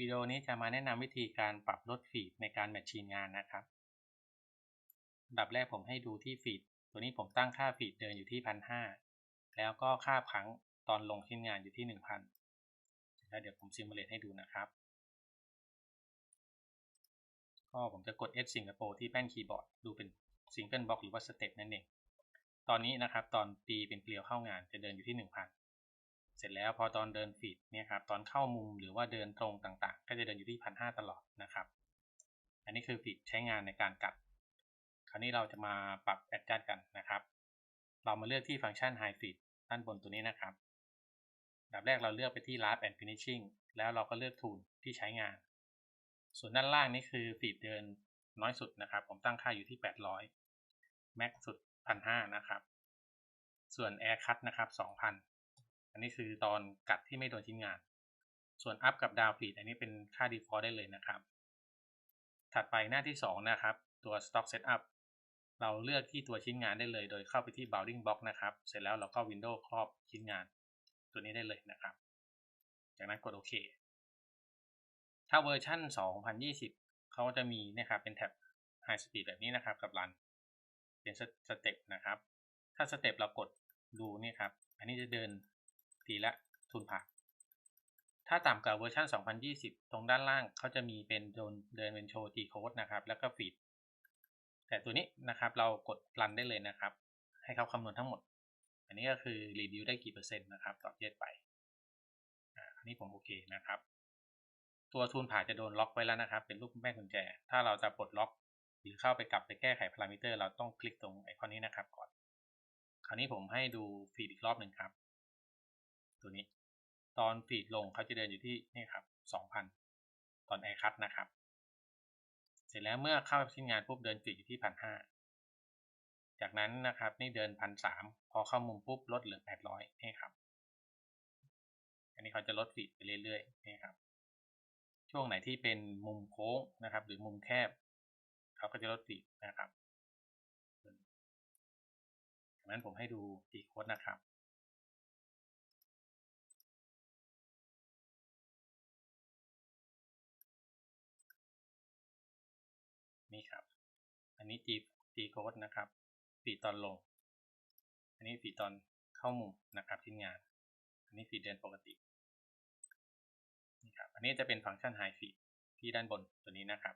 วิดีโอนี้จะมาแนะนำวิธีการปรับลดฟีดในการแมทชีนงานนะครับอันดับแรกผมให้ดูที่ฟีดตัวนี้ผมตั้งค่าฟีดเดินอยู่ที่พันห้าแล้วก็ค่าพังตอนลงชิ้นงานอยู่ที่หนึ่งพันแล้วเดี๋ยวผมซิมูเลตให้ดูนะครับ ก็ผมจะกด S สิงคโปร์ที่แป้นคีย์บอร์ด ดูเป็นซิงเกิลบล็อกหรือว่าสเต็ปนั่นเอง ตอนนี้นะครับตอนตีเป็นเกลียวเข้างานจะเดินอยู่ที่ 1000 เสร็จแล้วพอตอนเดินฟีดเนี่ยครับตอนเข้ามุมหรือว่าเดินตรงต่างๆ ก็จะเดินอยู่ที่พันห้าตลอดนะครับ อันนี้คือฟีดใช้งานในการกัด คราวนี้เราจะมาปรับแอดจัดกันนะครับ เรามาเลือกที่ฟังก์ชัน High Feed ด้านบนตัวนี้นะครับดับแรกเราเลือกไปที่ Last and Finishing แล้วเราก็เลือก Tool ที่ใช้งาน ส่วนด้านล่างนี่คือฟีดเดินน้อยสุดนะครับ ผมตั้งค่าอยู่ที่ 800แม็กสุด 1,500 นะครับ ส่วน Air Cut นะครับ 2,000 อันนี้คือตอนกัดที่ไม่โดนชิ้นงาน ส่วนอัพกับดาวฟีดอันนี้เป็นค่า default ได้เลยนะครับ ถัดไปหน้าที่ 2 นะครับ ตัว stock setup เราเลือกที่ตัวชิ้นงานได้เลย โดยเข้าไปที่ bounding box นะครับ เสร็จแล้วเราก็ window ครอบชิ้นงาน ตัวนี้ได้เลยนะครับ จากนั้นกดโอเค ถ้าเวอร์ชัน2020 เขาจะมีนะครับเป็นแท็บ high speed แบบนี้นะครับกับ run เป็นสเต็ปนะครับ ถ้าสเต็ปเรากดดูนี่ครับ อันนี้จะเดิน ทีละทุนผัก ถ้าต่ำกว่าเวอร์ชัน2020 ตรงด้านล่างเขาจะมีเป็นโดนเดินเป็นโชว์ตีโค้ดนะครับ แล้วก็ฟีด แต่ตัวนี้นะครับเรากดรันได้เลยนะครับ ให้เขาคำนวณทั้งหมด อันนี้ก็คือรีวิวได้กี่เปอร์เซ็นต์นะครับต่อเย็ดไป อันนี้ผมโอเคนะครับ ตัวทูนผ่าจะโดนล็อกไว้แล้วนะครับ เป็นรูปแม่กุญแจ ถ้าเราจะปลดล็อกหรือเข้าไปกลับไปแก้ไขพารามิเตอร์ เราต้องคลิกตรงไอคอนนี้นะครับก่อน คราวนี้ผมให้ดูฟีดอีกรอบหนึ่งครับ ตัวนี้ ตอนฟีดลงเขาจะเดินอยู่ที่นี่ครับ2,000 ตอนแอคัตนะครับ เสร็จแล้วเมื่อเข้าชิ้นงานปุ๊บเดินฟีดอยู่ที่1,500จากนั้นนะครับนี่เดิน1,300พอเข้ามุมปุ๊บลดเหลือ 800นี่ครับอันนี้เขาจะลดฟีดไปเรื่อยๆนี่ครับ ช่วงไหนที่เป็นมุมโค้งนะครับ หรือมุมแคบ เขาก็จะลดฟีดนะครับจากนั้นผมให้ดูตีโค้ดนะครับ นี่ครับ อันนี้ตีตีโค้ดนะครับฟีตอนลง อันนี้ฟีตอนเข้ามุมนะครับชิ้นงาน อันนี้ฟีดเดินปกตินี่ครับ อันนี้จะเป็นฟังก์ชันไฮฟีที่ด้านบนตัวนี้นะครับ